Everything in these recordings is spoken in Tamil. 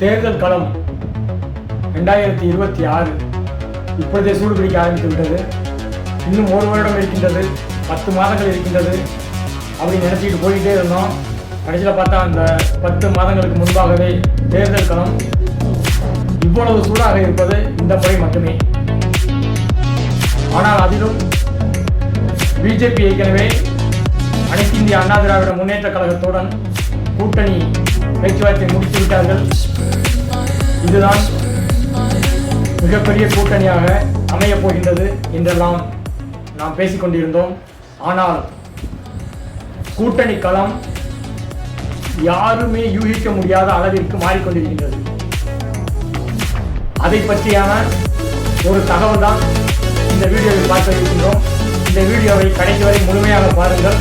தேர்தல் களம் ரெண்டாயிரத்தி இருபத்தி ஆறு இப்பொழுதே சூடுபிடிக்க ஆரம்பித்து விட்டது. இன்னும் ஒரு வருடம் இருக்கின்றது. பத்து மாதங்கள் இருக்கின்றது. அப்படி நினச்சிக்கிட்டு போயிட்டே இருந்தோம். கடைசியில் பார்த்தா அந்த பத்து மாதங்களுக்கு முன்பாகவே தேர்தல் களம் இவ்வளவு சூடாக இருப்பது இந்த முறை மட்டுமே. ஆனால் அதிலும் பிஜேபி ஏற்கனவே அனைத்து இந்திய அண்ணா திராவிட முன்னேற்ற கழகத்துடன் கூட்டணி பேச்சுவார்த்தை முடித்து விட்டார்கள் இதுதான் மிகப்பெரிய கூட்டணியாக அமையப் போகின்றது என்றெல்லாம் நாம் பேசிக்கொண்டிருந்தோம் ஆனால் கூட்டணி களம் யாருமே யூகிக்க முடியாத அளவிற்கு மாறிக்கொண்டிருக்கின்றது. அதை பற்றியான ஒரு தகவல் தான் இந்த வீடியோவில் பார்க்க இருக்கின்றோம். இந்த வீடியோவை கடைசி வரை முழுமையாக பாருங்கள்.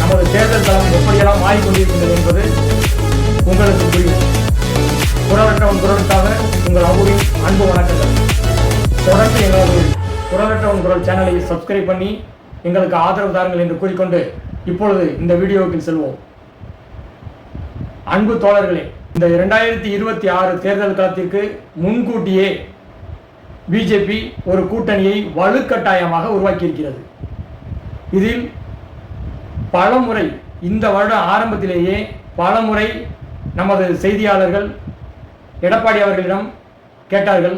நமது தேர்தல் களம் எப்படியெல்லாம் மாறிக்கொண்டிருக்கின்றது என்பது உங்களுக்கு புரியும் குரலற்றவன் குரலுக்காக உங்கள் அம்புவின் அன்பு வணக்கங்கள். தொடர்ந்து எங்களது குரலற்றவன் குரல் சேனலை சப்ஸ்கிரைப் பண்ணி எங்களுக்கு ஆதரவு தாருங்கள் என்று கூறிக்கொண்டு இப்பொழுது இந்த வீடியோவுக்கு செல்வோம். அன்பு தோழர்களே இந்த இரண்டாயிரத்தி இருபத்தி ஆறு தேர்தல் களத்திற்கு முன்கூட்டியே பிஜேபி ஒரு கூட்டணியை வலுக்கட்டாயமாக உருவாக்கியிருக்கிறது. இதில் பலமுறை இந்த வருட ஆரம்பத்திலேயே பலமுறை நமது செய்தியாளர்கள் எடப்பாடி அவர்களிடம் கேட்டார்கள்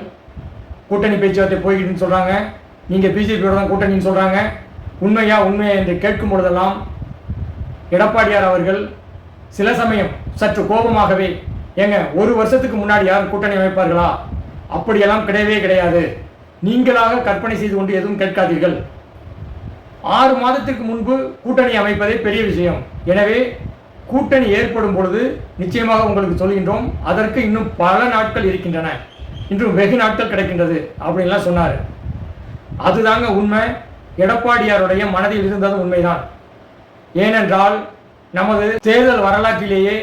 கூட்டணி பேச்சுவார்த்தை போய்கிட்டுன்னு சொல்கிறாங்க நீங்கள் பிஜேபியோட தான் கூட்டணின்னு சொல்கிறாங்க உண்மையா உண்மையா என்று கேட்கும் பொழுதெல்லாம் எடப்பாடியார் அவர்கள் சில சமயம் சற்று கோபமாகவே ஏங்க ஒரு வருஷத்துக்கு முன்னாடி யாரும் கூட்டணி அமைப்பார்களா? அப்படியெல்லாம் கிடையவே கிடையாது. நீங்களாக கற்பனை செய்து கொண்டு எதுவும் கேட்காதீர்கள். ஆறு மாதத்திற்கு முன்பு கூட்டணி அமைப்பதே பெரிய விஷயம். எனவே கூட்டணி ஏற்படும் பொழுது நிச்சயமாக உங்களுக்கு சொல்கின்றோம் அதற்கு இன்னும் பல நாட்கள் இருக்கின்றன. இன்றும் வெகு நாட்கள் கிடைக்கின்றது அப்படின்லாம் சொன்னார். அதுதாங்க உண்மை. எடப்பாடியாருடைய மனதில் இருந்தது உண்மைதான். ஏனென்றால் நமது தேர்தல் வரலாற்றிலேயே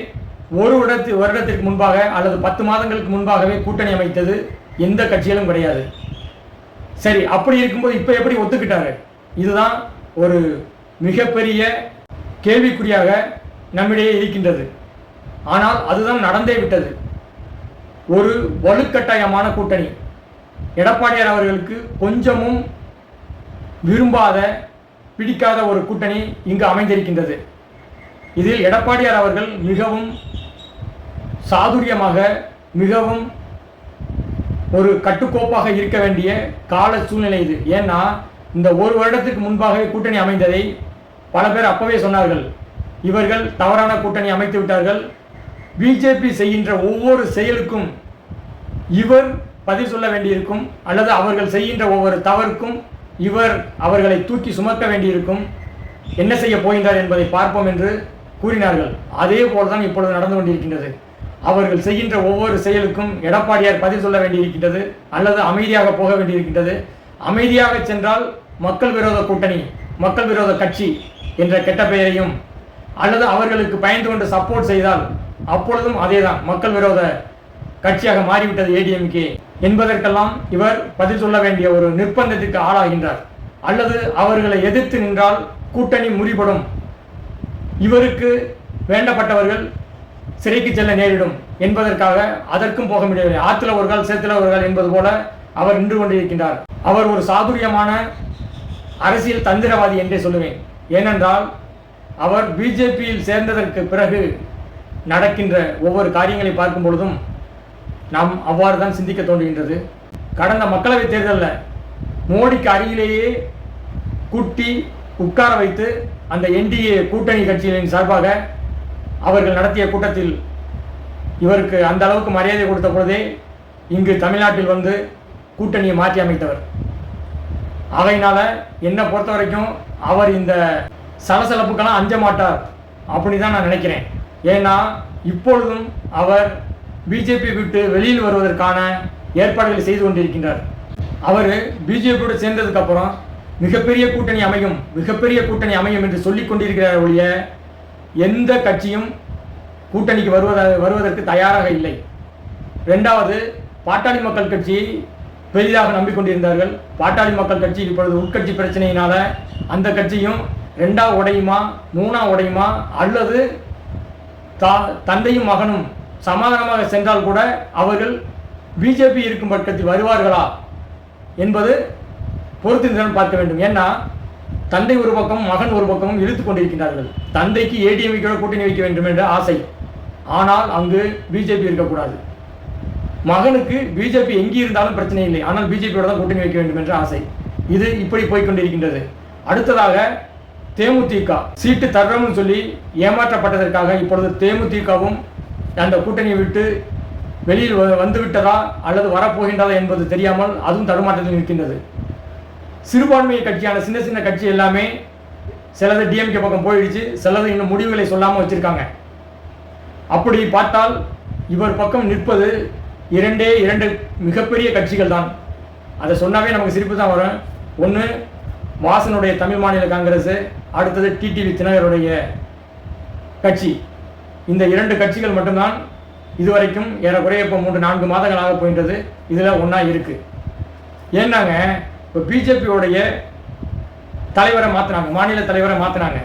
ஒரு வருடத்து வருடத்திற்கு முன்பாக அல்லது பத்து மாதங்களுக்கு முன்பாகவே கூட்டணி அமைத்தது எந்த கட்சியிலும் கிடையாது. சரி அப்படி இருக்கும்போது இப்போ எப்படி ஒத்துக்கிட்டாரு? இதுதான் ஒரு மிகப்பெரிய கேள்விக்குறியாக நம்மிடையே இருக்கின்றது. ஆனால் அதுதான் நடந்தே விட்டது. ஒரு வலுக்கட்டாயமான கூட்டணி. எடப்பாடியார் அவர்களுக்கு கொஞ்சமும் விரும்பாத பிடிக்காத ஒரு கூட்டணி இங்கு அமைந்திருக்கின்றது. இதில் எடப்பாடியார் அவர்கள் மிகவும் சாதுரியமாக மிகவும் ஒரு கட்டுக்கோப்பாக இருக்க வேண்டிய கால சூழ்நிலை இது. ஏன்னா இந்த ஒரு வருடத்துக்கு முன்பாகவே கூட்டணி அமைந்ததை பல பேர் அப்பவே சொன்னார்கள். இவர்கள் தவறான கூட்டணி அமைத்து விட்டார்கள். பிஜேபி செய்கின்ற ஒவ்வொரு செயலுக்கும் இவர் பதில் சொல்ல வேண்டியிருக்கும் அல்லது அவர்கள் செய்கின்ற ஒவ்வொரு தவறுக்கும் இவர் அவர்களை தூக்கி சுமக்க வேண்டியிருக்கும். என்ன செய்ய போகின்றார் என்பதை பார்ப்போம் என்று கூறினார்கள். அதே போல்தான் இப்பொழுது நடந்து கொண்டிருக்கின்றது. அவர்கள் செய்கின்ற ஒவ்வொரு செயலுக்கும் எடப்பாடியார் பதில் சொல்ல வேண்டியிருக்கின்றது அல்லது அமைதியாக போக வேண்டியிருக்கின்றது. அமைதியாக சென்றால் மக்கள் விரோத கூட்டணி மக்கள் விரோத கட்சி என்ற கெட்ட பெயரையும் அல்லது அவர்களுக்கு பயந்து கொண்டு சப்போர்ட் செய்தால் அப்பொழுதும் அதேதான். மக்கள் விரோத கட்சியாக மாறிவிட்டது ஏடிஎம்கே என்பதற்கெல்லாம் இவர் பதில் சொல்ல வேண்டிய ஒரு நிர்பந்தத்திற்கு ஆளாகின்றார். அல்லது அவர்களை எதிர்த்து நின்றால் கூட்டணி முறிபடும். இவருக்கு வேண்டப்பட்டவர்கள் சிறைக்கு செல்ல நேரிடும் என்பதற்காக அதற்கும் போக முடியவில்லை. ஆத்துல ஒரு கால் சேத்துல ஒரு கால் என்பது போல அவர் நின்று கொண்டிருக்கின்றார். அவர் ஒரு சாதுரியமான அரசியல் தந்திரவாதி என்றே சொல்லுவேன். ஏனென்றால் அவர் பிஜேபியில் சேர்ந்ததற்கு பிறகு நடக்கின்ற ஒவ்வொரு காரியங்களை பார்க்கும் பொழுதும் நாம் அவ்வாறு தான் சிந்திக்க தோன்றுகின்றது. கடந்த மக்களவைத் தேர்தலில் மோடிக்கு அருகிலேயே கூட்டி உட்கார வைத்து அந்த என்டிஏ கூட்டணி கட்சிகளின் சார்பாக அவர்கள் நடத்திய கூட்டத்தில் இவருக்கு அந்த அளவுக்கு மரியாதை கொடுத்த பொழுதே இங்கு தமிழ்நாட்டில் வந்து கூட்டணியை மாற்றி அமைத்தவர். அவையினால் என்னை பொறுத்த வரைக்கும் அவர் இந்த சலசலப்புக்கெல்லாம் அஞ்ச மாட்டார் அப்படி தான் நான் நினைக்கிறேன். ஏன்னா இப்பொழுதும் அவர் பிஜேபி விட்டு வெளியில் வருவதற்கான ஏற்பாடுகளை செய்து கொண்டிருக்கின்றார். அவர் பிஜேபியோடு சேர்ந்ததுக்கப்புறம் மிகப்பெரிய கூட்டணி அமையும் மிகப்பெரிய கூட்டணி அமையும் என்று சொல்லிக் கொண்டிருக்கிறார் ஒழிய எந்த கட்சியும் கூட்டணிக்கு வருவத வருவதற்கு தயாராக இல்லை. ரெண்டாவது பாட்டாளி மக்கள் கட்சியை பெரிதாக நம்பிக்கொண்டிருந்தார்கள். பாட்டாளி மக்கள் கட்சி இப்பொழுது உட்கட்சி பிரச்சனையினால அந்த கட்சியும் ரெண்டா உடையுமா மூணா உடையுமா அல்லது தா தந்தையும் மகனும் சமாதானமாக சென்றால் கூட அவர்கள் பிஜேபி இருக்கும் பட்சத்தில் வருவார்களா என்பது பொறுத்திருந்தன் பார்க்க வேண்டும். ஏன்னா தந்தை ஒரு பக்கமும் மகன் ஒரு பக்கமும் இழுத்து கொண்டிருக்கிறார்கள் தந்தைக்கு ஏடிஎம்கோட கூட்டணி வைக்க வேண்டும் என்ற ஆசை. ஆனால் அங்கு பிஜேபி இருக்கக்கூடாது. மகனுக்கு பிஜேபி எங்கே இருந்தாலும் பிரச்சனை இல்லை. ஆனால் பிஜேபியோட தான் கூட்டணி வைக்க வேண்டும் என்ற ஆசை. இது இப்படி போய்க்கொண்டிருக்கின்றது அடுத்ததாக தேமுதிக சீட்டு தர்றோம்னு சொல்லி ஏமாற்றப்பட்டதற்காக இப்பொழுது தேமுதிகவும் அந்த கூட்டணியை விட்டு வெளியில் வ- வந்து விட்டதா அல்லது வரப்போகின்றதா என்பது தெரியாமல் அதுவும் தடுமாற்றத்தில் நிற்கின்றது. சிறுபான்மை கட்சியான சின்ன சின்ன கட்சி எல்லாமே சிலது டிஎம்கே பக்கம் போயிடுச்சு சிலது இன்னும் முடிவுகளை சொல்லாமல் வச்சிருக்காங்க. அப்படி பார்த்தால் இவர் பக்கம் நிற்பது இரண்டே இரண்டு மிகப்பெரிய கட்சிகள் தான் அதை சொன்னாவே நமக்கு சிரிப்பு தான் வரும். ஒன்று வாசனுடைய தமிழ் மாநில காங்கிரஸ் அடுத்தது டிடிவி தினகருடைய கட்சி. இந்த இரண்டு கட்சிகள் மட்டும்தான் இதுவரைக்கும் ஏறக்குறைய இப்போ மூன்று நான்கு மாதங்களாக போயின்றது. இதில் ஒன்றா இருக்குது ஏன்னாங்க இப்போ பிஜேபியோடைய தலைவரை மாற்றினாங்க மாநில தலைவரை மாற்றினாங்க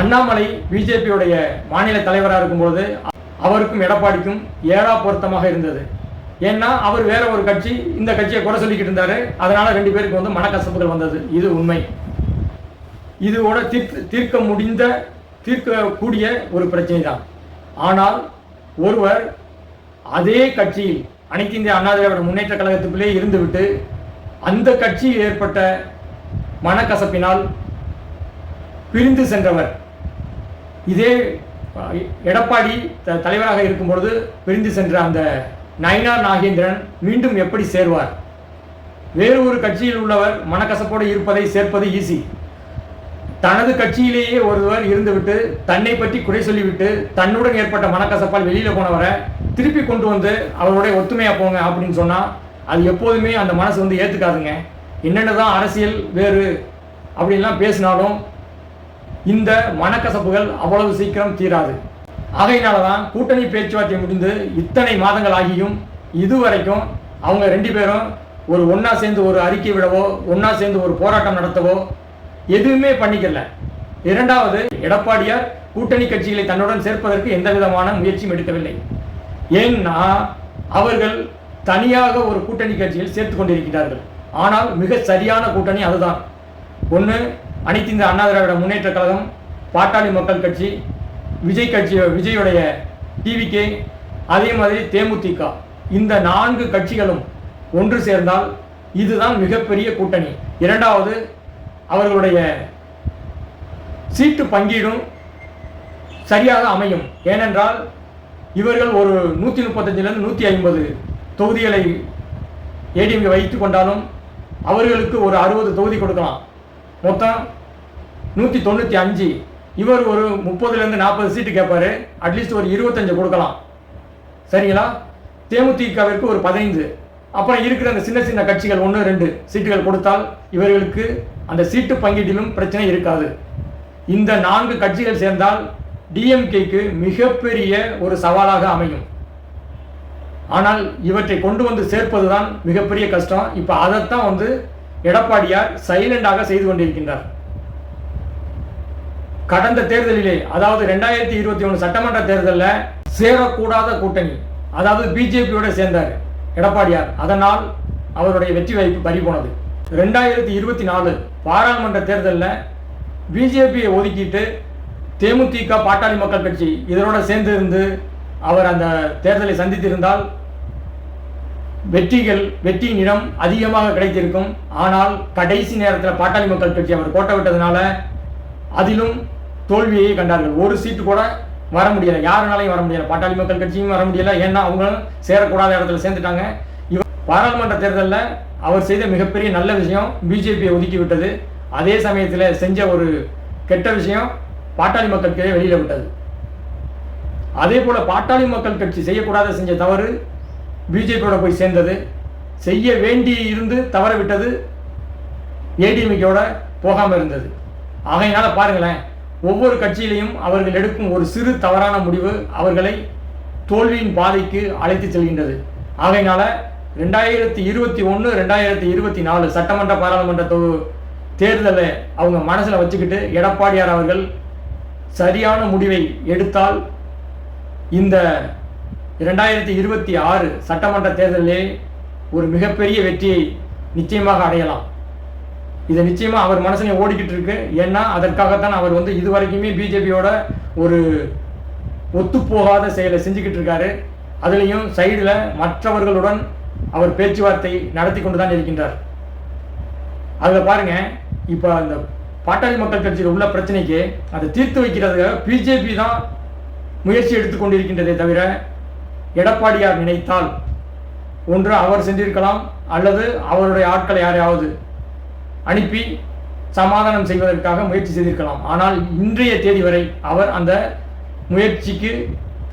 அண்ணாமலை பிஜேபியுடைய மாநில தலைவராக இருக்கும்பொழுது அவருக்கும் எடப்பாடிக்கும் ஏழா பொருத்தமாக இருந்தது. ஏன்னா அவர் வேற ஒரு கட்சி இந்த கட்சியை குறை சொல்லிக்கிட்டு இருந்தாரு. அதனால ரெண்டு பேருக்கு வந்து மனக்கசப்புகள் வந்தது. இது உண்மை. இதோட தீர்க்க தீர்க்க முடிந்த தீர்க்கக்கூடிய ஒரு பிரச்சனை தான் ஆனால் ஒருவர் அதே கட்சியில் அனைத்து இந்திய அண்ணா திராவிட முன்னேற்ற கழகத்துக்குள்ளே இருந்துவிட்டு அந்த கட்சியில் ஏற்பட்ட மனக்கசப்பினால் பிரிந்து சென்றவர். இதே எடப்பாடி த- தலைவராக இருக்கும் பொழுது பிரிந்து சென்ற அந்த நயினார் நாகேந்திரன் மீண்டும் எப்படி சேர்வார்? வேறு ஒரு கட்சியில் உள்ளவர் மனக்கசப்போடு இருப்பதை சேர்ப்பது ஈஸி தனது கட்சியிலேயே ஒருவர் இருந்துவிட்டு தன்னை பற்றி குறை சொல்லிவிட்டு தன்னுடன் ஏற்பட்ட மனக்கசப்பால் வெளியில் போனவரை திருப்பி கொண்டு வந்து அவருடைய ஒத்துமையாக போங்க அப்படின்னு சொன்னால் அது எப்போதுமே அந்த மனசு வந்து ஏத்துக்காதுங்க. என்னென்னதான் அரசியல் வேறு அப்படின்லாம் பேசினாலும் இந்த மனக்கசப்புகள் அவ்வளவு சீக்கிரம் தீராது. ஆகையினால தான் கூட்டணி பேச்சுவார்த்தை முடிந்து இத்தனை மாதங்கள் ஆகியும் இதுவரைக்கும் அவங்க ரெண்டு பேரும் ஒரு ஒன்றா சேர்ந்து ஒரு அறிக்கை விடவோ ஒன்றா சேர்ந்து ஒரு போராட்டம் நடத்தவோ எதுவுமே பண்ணிக்கல. இரண்டாவது எடப்பாடியார் கூட்டணி கட்சிகளை தன்னுடன் சேர்ப்பதற்கு எந்த விதமான முயற்சியும் எடுக்கவில்லை. ஏன்னா அவர்கள் தனியாக ஒரு கூட்டணி கட்சியில் சேர்த்து கொண்டிருக்கிறார்கள். ஆனால் மிக சரியான கூட்டணி அதுதான். ஒன்று அனைத்து இந்த அண்ணா திராவிட முன்னேற்ற கழகம் பாட்டாளி மக்கள் கட்சி விஜய் கட்சி விஜயுடைய டிவிகே அதே மாதிரி தேமுதிக. இந்த நான்கு கட்சிகளும் ஒன்று சேர்ந்தால் இதுதான் மிகப்பெரிய கூட்டணி. இரண்டாவது அவர்களுடைய சீட்டு பங்கீடும் சரியாக அமையும். ஏனென்றால் இவர்கள் ஒரு நூற்றி முப்பத்தஞ்சிலிருந்து நூற்றி ஐம்பது தொகுதிகளை ஏடிஎம்கே வைத்து கொண்டாலும் அவர்களுக்கு ஒரு அறுபது தொகுதி கொடுக்கலாம். மொத்தம் நூற்றி தொண்ணூற்றி அஞ்சு. இவர் ஒரு முப்பதுலேருந்து நாற்பது சீட்டு கேட்பாரு. அட்லீஸ்ட் ஒரு இருபத்தஞ்சு கொடுக்கலாம். சரிங்களா? தேமுதிகவிற்கு ஒரு பதினைந்து. அப்புறம் இருக்கிற அந்த சின்ன சின்ன கட்சிகள் ஒன்று ரெண்டு சீட்டுகள் கொடுத்தால் இவர்களுக்கு அந்த சீட்டு பங்கீட்டிலும் பிரச்சனை இருக்காது. இந்த நான்கு கட்சிகள் சேர்ந்தால் டிஎம்கேக்கு மிகப்பெரிய ஒரு சவாலாக அமையும். ஆனால் இவற்றை கொண்டு வந்து சேர்ப்பது தான் மிகப்பெரிய கஷ்டம். இப்போ அதைத்தான் வந்து எடப்பாடியார் சைலண்டாக செய்து கொண்டிருக்கின்றார். கடந்த தேர்தலிலே அதாவது ரெண்டாயிரத்தி இருபத்தி ஒன்று சட்டமன்ற தேர்தலில் சேரக்கூடாத கூட்டணி அதாவது பிஜேபியோட சேர்ந்தார் எடப்பாடியார். அதனால் அவருடைய வெற்றி வாய்ப்பு பறி போனது. ரெண்டாயிரத்தி இருபத்தி நாலு பாராளுமன்ற தேர்தலில் பிஜேபியை ஒதுக்கிட்டு தேமுதிக பாட்டாளி மக்கள் கட்சி இதனோட சேர்ந்து இருந்து அவர் அந்த தேர்தலை சந்தித்திருந்தால் வெற்றிகள் வெற்றியின் இடம் அதிகமாக கிடைத்திருக்கும். ஆனால் கடைசி நேரத்தில் பாட்டாளி மக்கள் கட்சி அவர் கோட்டை விட்டதுனால அதிலும் தோல்வியை கண்டார்கள். ஒரு சீட்டு கூட வர முடியல. யாருனாலையும் வர முடியல. பாட்டாளி மக்கள் கட்சியும் வர முடியல. ஏன்னா அவங்களும் சேரக்கூடாத இடத்துல சேர்ந்துட்டாங்க. இவர் பாராளுமன்ற தேர்தலில் அவர் செய்த மிகப்பெரிய நல்ல விஷயம் பிஜேபியை ஒதுக்கி விட்டது. அதே சமயத்தில் செஞ்ச ஒரு கெட்ட விஷயம் பாட்டாளி மக்கள் கட்சியை வெளியில விட்டது. அதே போல பாட்டாளி மக்கள் கட்சி செய்யக்கூடாத செஞ்ச தவறு பிஜேபியோட போய் சேர்ந்தது. செய்ய வேண்டி இருந்து தவற விட்டது. ஏடிஎம்கேயோட போகாமல் இருந்தது. ஆகையினால பாருங்களேன் ஒவ்வொரு கட்சியிலையும் அவர்கள் எடுக்கும் ஒரு சிறு தவறான முடிவு அவர்களை தோல்வியின் பாதைக்கு அழைத்து செல்கின்றது. ஆகையினால ரெண்டாயிரத்தி இருபத்தி ஒன்று ரெண்டாயிரத்தி இருபத்தி நாலு சட்டமன்ற பாராளுமன்ற தொ- தேர்தலை அவங்க மனசில் வச்சுக்கிட்டு எடப்பாடியார் அவர்கள் சரியான முடிவை எடுத்தால் இந்த இரண்டாயிரத்தி இருபத்தி ஆறு சட்டமன்ற தேர்தலிலே ஒரு மிகப்பெரிய வெற்றியை நிச்சயமாக அடையலாம். இது நிச்சயமா அவர் மனசுல ஓடிக்கிட்டு இருக்கு. ஏன்னா அதற்காகத்தான் அவர் வந்து இதுவரைக்குமே பிஜேபியோட ஒரு ஒத்துப்போகாத செயலை செஞ்சுக்கிட்டு இருக்காரு. அதுலேயும் சைடில் மற்றவர்களுடன் அவர் பேச்சுவார்த்தை நடத்தி கொண்டு தான் இருக்கின்றார். அதில் பாருங்க இப்போ அந்த பாட்டாளி மக்கள் கட்சியில் உள்ள பிரச்சனைக்கு அதை தீர்த்து வைக்கிறதுக்காக பிஜேபி தான் முயற்சி எடுத்துக்கொண்டிருக்கின்றதே தவிர எடப்பாடியார் நினைத்தால் ஒன்று அவர் சென்றிருக்கலாம் அல்லது அவருடைய ஆட்கள் யாரையாவது அனுப்பி சமாதானம் செய்வதற்காக முயற்சி செய்திருக்கலாம். ஆனால் இன்றைய தேதி வரை அவர் அந்த முயற்சிக்கு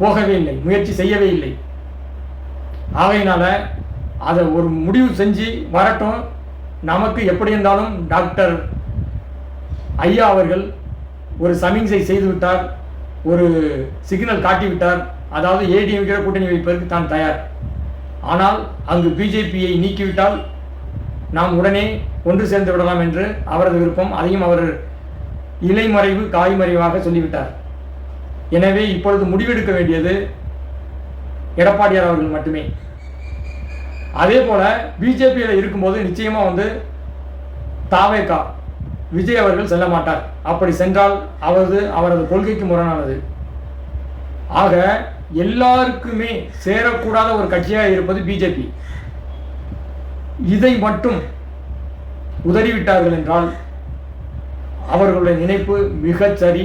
போகவே இல்லை முயற்சி செய்யவே இல்லை. ஆகையினால அதை ஒரு முடிவு செஞ்சு வரட்டும். நமக்கு எப்படி இருந்தாலும் டாக்டர் ஐயா அவர்கள் ஒரு சமிஞ்சை செய்து விட்டார் ஒரு சிக்னல் காட்டிவிட்டார். அதாவது ஏடிஎம்கிற கூட்டணி வைப்பதற்கு தான் தயார். ஆனால் அங்கு பிஜேபியை நீக்கிவிட்டால் நாம் உடனே ஒன்று சேர்ந்து விடலாம் என்று அவரது விருப்பம் அதையும் அவர் இலைமறைவு காய்மறைவாக சொல்லிவிட்டார். எனவே இப்பொழுது முடிவெடுக்க வேண்டியது எடப்பாடியார் அவர்கள் மட்டுமே. அதே போல பிஜேபியில் இருக்கும்போது நிச்சயமாக வந்து தாவேகா விஜய் அவர்கள் செல்ல மாட்டார். அப்படி சென்றால் அவரது அவரது கொள்கைக்கு முரணானது. ஆக எல்லாருக்குமே சேரக்கூடாத ஒரு கட்சியாக இருப்பது பிஜேபி. இதை மட்டும் உதறிவிட்டார்கள் என்றால் அவர்களுடைய நினைப்பு மிகச்சரி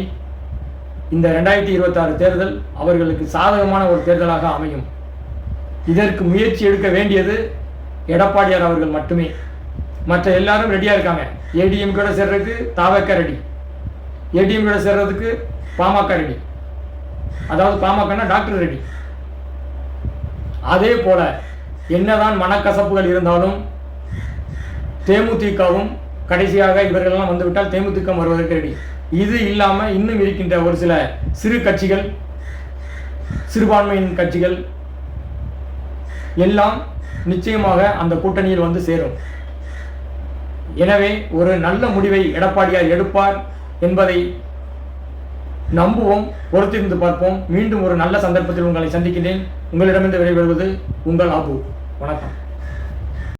இந்த ரெண்டாயிரத்தி இருபத்தாறு தேர்தல் அவர்களுக்கு சாதகமான ஒரு தேர்தலாக அமையும். இதற்கு முயற்சி எடுக்க வேண்டியது எடப்பாடியார் அவர்கள் மட்டுமே. மற்ற எல்லாரும் ரெடியாக இருக்காங்க. ஏடிஎம் கூட சேர்றதுக்கு தாவக்க ரெடி ஏடிஎம் கூட சேர்றதுக்கு பாமக ரெடி அதாவது பாமகன்னா டாக்டர் ரெடி அதே போல என்னதான் மனக்கசப்புகள் இருந்தாலும் தேமுதிகவும் கடைசியாக இவர்களெல்லாம் வந்துவிட்டால் தேமுதிக வருவதற்கு ரெடி இது இல்லாமல் இன்னும் இருக்கின்ற ஒரு சில சிறு கட்சிகள் சிறுபான்மையின் கட்சிகள் எல்லாம் நிச்சயமாக அந்த கூட்டணியில் வந்து சேரும். எனவே ஒரு நல்ல முடிவை எடப்பாடியார் எடுப்பார் என்பதை நம்புவோம் பொறுத்திருந்து பார்ப்போம். மீண்டும் ஒரு நல்ல சந்தர்ப்பத்தில் உங்களை சந்திக்கிறேன் உங்களிடமிருந்து விடைபெறுவது உங்கள் அபு வணக்கம்.